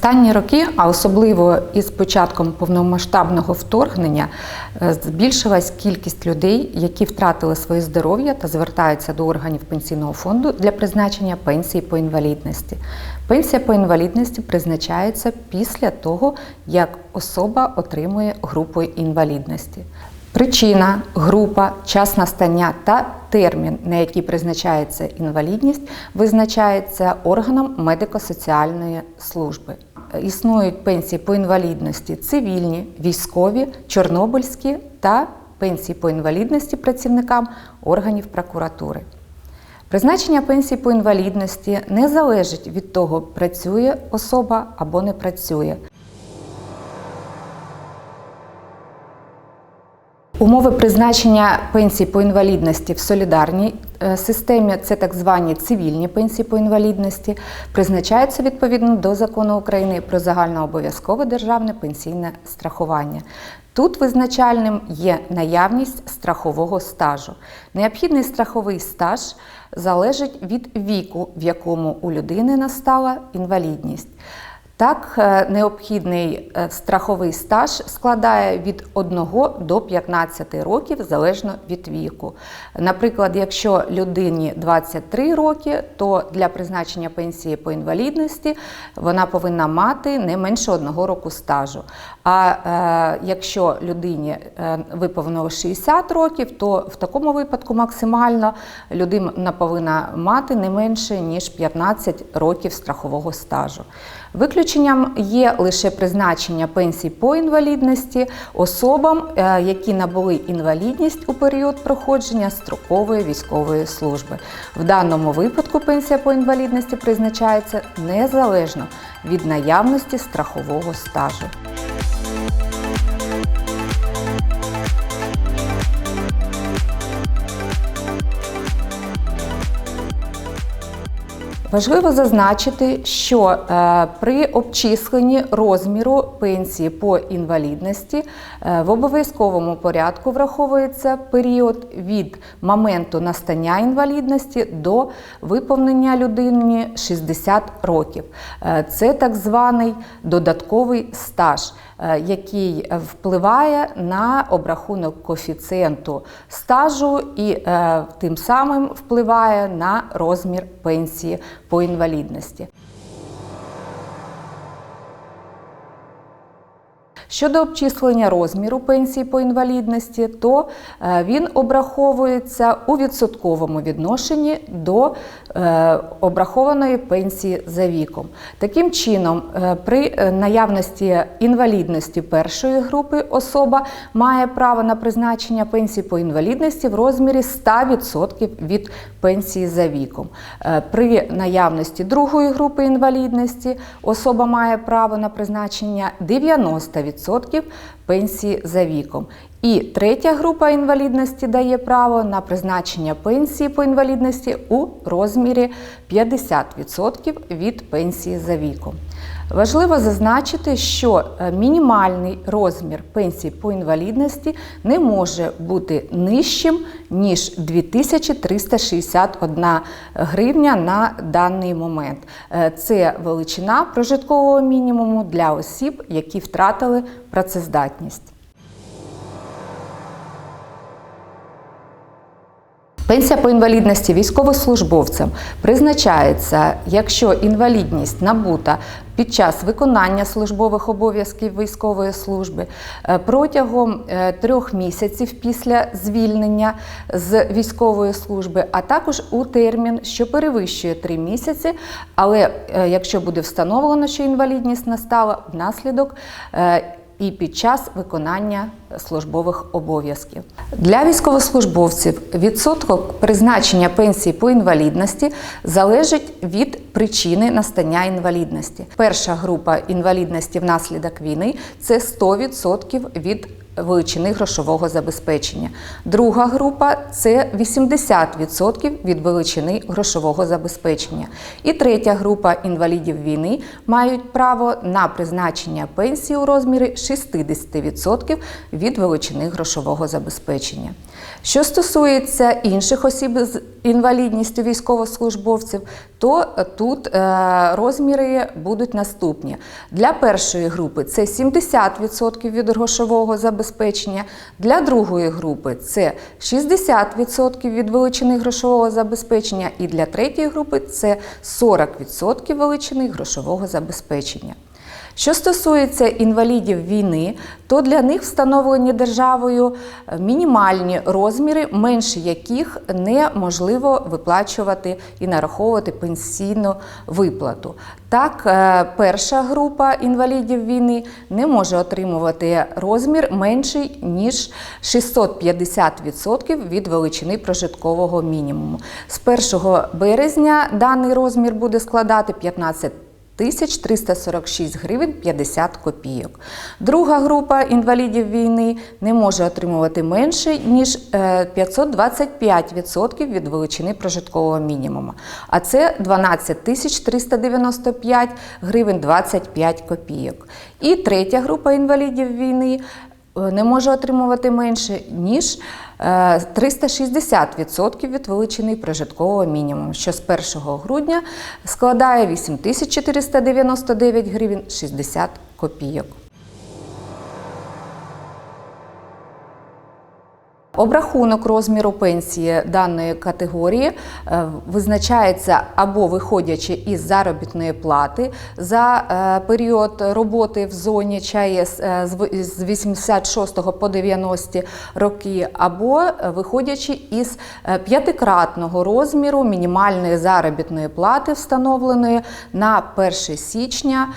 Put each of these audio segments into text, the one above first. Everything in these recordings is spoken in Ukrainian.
Останні роки, а особливо із початком повномасштабного вторгнення, е, збільшилась кількість людей, які втратили своє здоров'я та звертаються до органів пенсійного фонду для призначення пенсії по інвалідності. Пенсія по інвалідності призначається після того, як особа отримує групу інвалідності. Причина, група, час настання та термін, на який призначається інвалідність, визначається органом медико-соціальної служби. Існують пенсії по інвалідності цивільні, військові, чорнобильські та пенсії по інвалідності працівникам органів прокуратури. Призначення пенсії по інвалідності не залежить від того, працює особа або не працює. Умови призначення пенсій по інвалідності в солідарній системі це так звані цивільні пенсії по інвалідності, призначаються відповідно до закону України про загальнообов'язкове державне пенсійне страхування. Тут визначальним є наявність страхового стажу. Необхідний страховий стаж залежить від віку, в якому у людини настала інвалідність. Так, е, необхідний е, страховий стаж складає від 1 до 15 років залежно від віку. Наприклад, якщо людині 23 роки, то для призначення пенсії по інвалідності вона повинна мати не менше одного року стажу. А е, якщо людині е, виповнило 60 років, то в такому випадку максимально людина повинна мати не менше ніж 15 років страхового стажу. Виключенням є лише призначення пенсій по інвалідності особам, е, які набули інвалідність у період проходження строкової військової служби. В даному випадку пенсія по інвалідності призначається незалежно від наявності страхового стажу. Важливо зазначити, що е, при обчисленні розміру пенсії по інвалідності е, в обов'язковому порядку враховується період від моменту настання інвалідності до виповнення людині 60 років. Е, Це так званий додатковий стаж, який впливає на обрахунок коефіцієнту стажу і е, тим самим впливає на розмір пенсії по інвалідності. Щодо обчислення розміру пенсії по інвалідності, то е, він обраховується у відсотковому відношенні до е, обрахованої пенсії за віком. Таким чином, е, при наявності інвалідності першої групи особа має право на призначення пенсії по інвалідності в розмірі 100% від пенсії за віком. При наявності другої групи інвалідності особа має право на призначення 90% пенсії за віком. І третя група інвалідності дає право на призначення пенсії по інвалідності у розмірі 50% від пенсії за віком. Важливо зазначити, що е, мінімальний розмір пенсії по інвалідності не може бути нижчим, ніж 2361 гривня на даний момент. Е, Це величина прожиткового мінімуму для осіб, які втратили працездатність. Пенсія по інвалідності військовослужбовцям призначається, якщо інвалідність набута під час виконання службових обов'язків військової служби е, протягом е, трьох місяців після звільнення з військової служби, а також у термін, що перевищує три місяці. Але е, якщо буде встановлено, що інвалідність настала внаслідок і під час виконання службових обов'язків. Для військовослужбовців відсоток призначення пенсії по інвалідності залежить від причини настання інвалідності. Перша група інвалідності внаслідок війни це 100% від величини грошового забезпечення. Друга група це 80% від величини грошового забезпечення. І третя група інвалідів війни мають право на призначення пенсії у розмірі 60% від величини грошового забезпечення. Що стосується інших осіб з інвалідністю військовослужбовців, то тут е, розміри будуть наступні. Для першої групи це 70% від грошового забезпечення, для другої групи це 60% від величини грошового забезпечення, і для третьої групи це 40% величини грошового забезпечення. Що стосується інвалідів війни, то для них встановлені державою е, мінімальні розміри, менше яких неможливо виплачувати і нараховувати пенсійну виплату. Так, е, перша група інвалідів війни не може отримувати розмір менший ніж 650% від величини прожиткового мінімуму. З 1 березня даний розмір буде складати 15 тисяч 346 гривень 50 копійок. Друга група інвалідів війни не може отримувати менше, ніж е, 525% від величини прожиткового мінімуму. А це 12 395 гривень 25 копійок. І третя група інвалідів війни е, не може отримувати менше, ніж е, 360% від величини прожиткового мінімуму, що з 1 грудня складає 8499 гривень 60 копійок. Обрахунок розміру пенсії даної категорії е, визначається або виходячи із заробітної плати за е, період роботи в зоні ЧАЕС е, з 86 по 90 роки, або виходячи із п'ятикратного розміру мінімальної заробітної плати, встановленої на 1 січня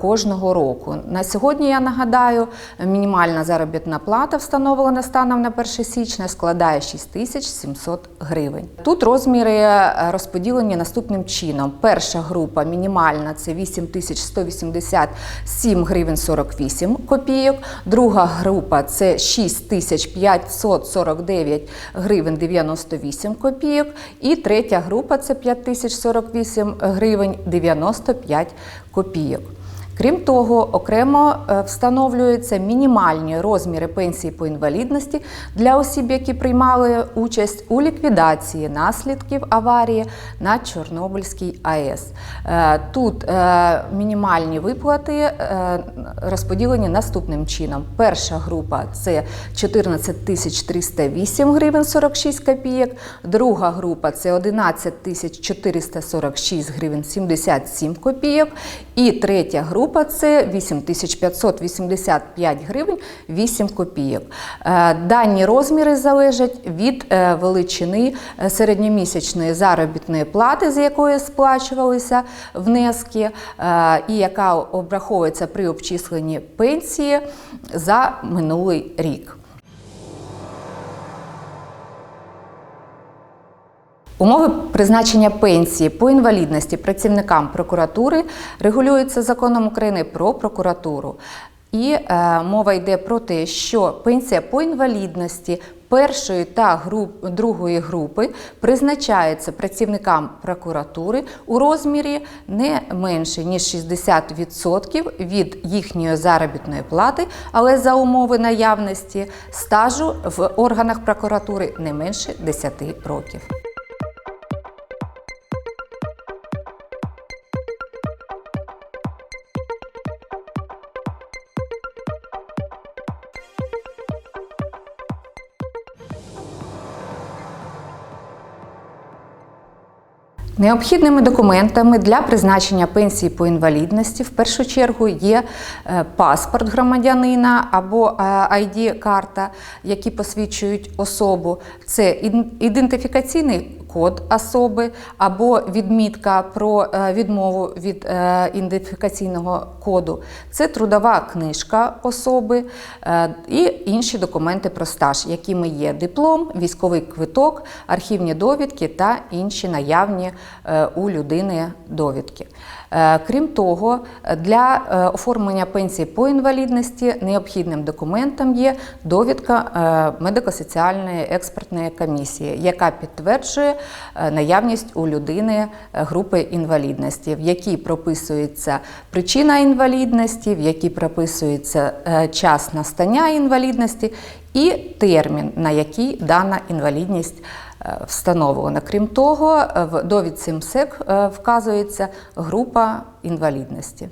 кожного року. На сьогодні я нагадаю, мінімальна заробітна плата, встановлена станом на 1 січня, складає 6700 гривень. Тут розміри е, розподілені наступним чином. Перша група мінімальна це 8187 гривень 48 копійок. Друга група це 6549 гривень 98 копійок. І третя група це 5048 гривень 95 копійок. Крім того, окремо е, встановлюються мінімальні розміри пенсії по інвалідності для осіб, які приймали участь у ліквідації наслідків аварії на Чорнобильській АЕС. Е, Тут е, мінімальні виплати розподілені наступним чином. Перша група це 14 тисяч 308 гривень 46 копійок, друга група це 11 тисяч 446 гривень 77 копійок, і третя група це 8585 гривень 8 копійок. Е, Дані розміри залежать від е, величини е, середньомісячної заробітної плати, з якої сплачувалися внески, і яка обраховується при обчисленні пенсії за минулий рік. Умови призначення пенсії по інвалідності працівникам прокуратури регулюються законом України про прокуратуру. І е, мова йде про те, що пенсія по інвалідності першої та груп, другої групи призначається працівникам прокуратури у розмірі не менше ніж 60% від їхньої заробітної плати, але за умови наявності стажу в органах прокуратури не менше 10 років. Необхідними документами для призначення пенсії по інвалідності в першу чергу є е, паспорт громадянина або ID-карта, які посвідчують особу. Це ідентифікаційний код особи або відмітка про е, відмову від е, ідентифікаційного коду. Це трудова книжка особи е, і інші документи про стаж, якими є диплом, військовий квиток, архівні довідки та інші наявні у людини довідки. Крім того, для оформлення пенсії по інвалідності необхідним документом є довідка медико-соціальної експертної комісії, яка підтверджує наявність у людини е, групи інвалідності, в якій прописується причина інвалідності, в якій прописується е, час настання інвалідності і термін, на який дана інвалідність е, встановлена. Крім того, е, в довідці МСЕК е, вказується група інвалідності.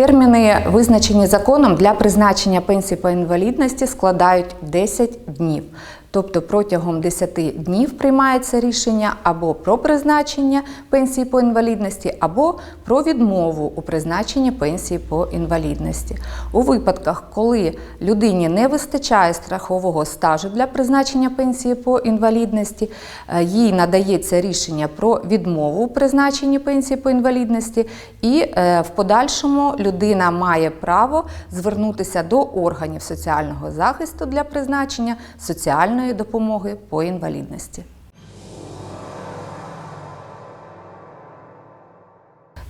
Терміни, визначені законом для призначення пенсії по інвалідності, складають 10 днів. Тобто протягом 10 днів приймається рішення або про призначення пенсії по інвалідності, або про відмову у призначенні пенсії по інвалідності. У випадках, коли людині не вистачає страхового стажу для призначення пенсії по інвалідності, е, їй надається рішення про відмову у призначенні пенсії по інвалідності, і е, в подальшому людина має право звернутися до органів соціального захисту для призначення соціальної допомоги по інвалідності.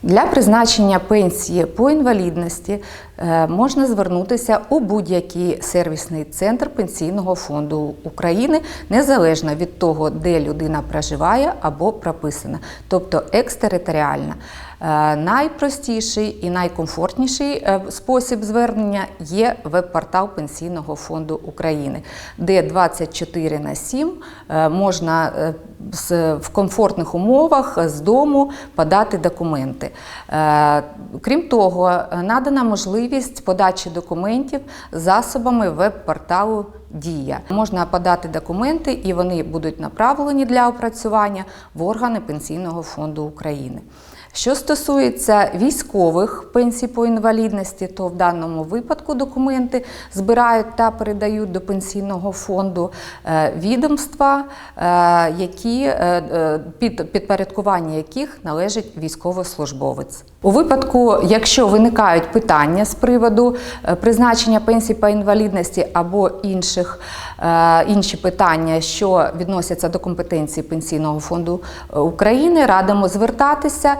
Для призначення пенсії по інвалідності е, можна звернутися у будь-який сервісний центр Пенсійного фонду України, незалежно від того, де людина проживає або прописана, тобто екстериторіальна. Е, Найпростіший і найкомфортніший е, спосіб звернення є веб-портал Пенсійного фонду України, де 24 на 7 е, можна в комфортних умовах з дому подати документи. Крім того, надана можливість подачі документів засобами веб-порталу Дія. Можна подати документи, і вони будуть направлені для опрацювання в органи Пенсійного фонду України. Що стосується військових пенсій по інвалідності, то в даному випадку документи збирають та передають до пенсійного фонду е, відомства, е, які е, під підпорядкування яких належить військовослужбовець. У випадку, якщо виникають питання з приводу призначення пенсій по інвалідності або інших інші питання, що відносяться до компетенції Пенсійного фонду України, радимо звертатися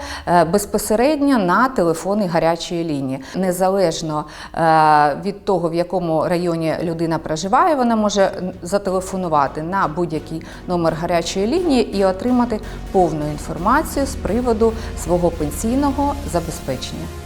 безпосередньо на телефони гарячої лінії. Незалежно е, від того, в якому районі людина проживає, вона може зателефонувати на будь-який номер гарячої лінії і отримати повну інформацію з приводу свого пенсійного забезпечення.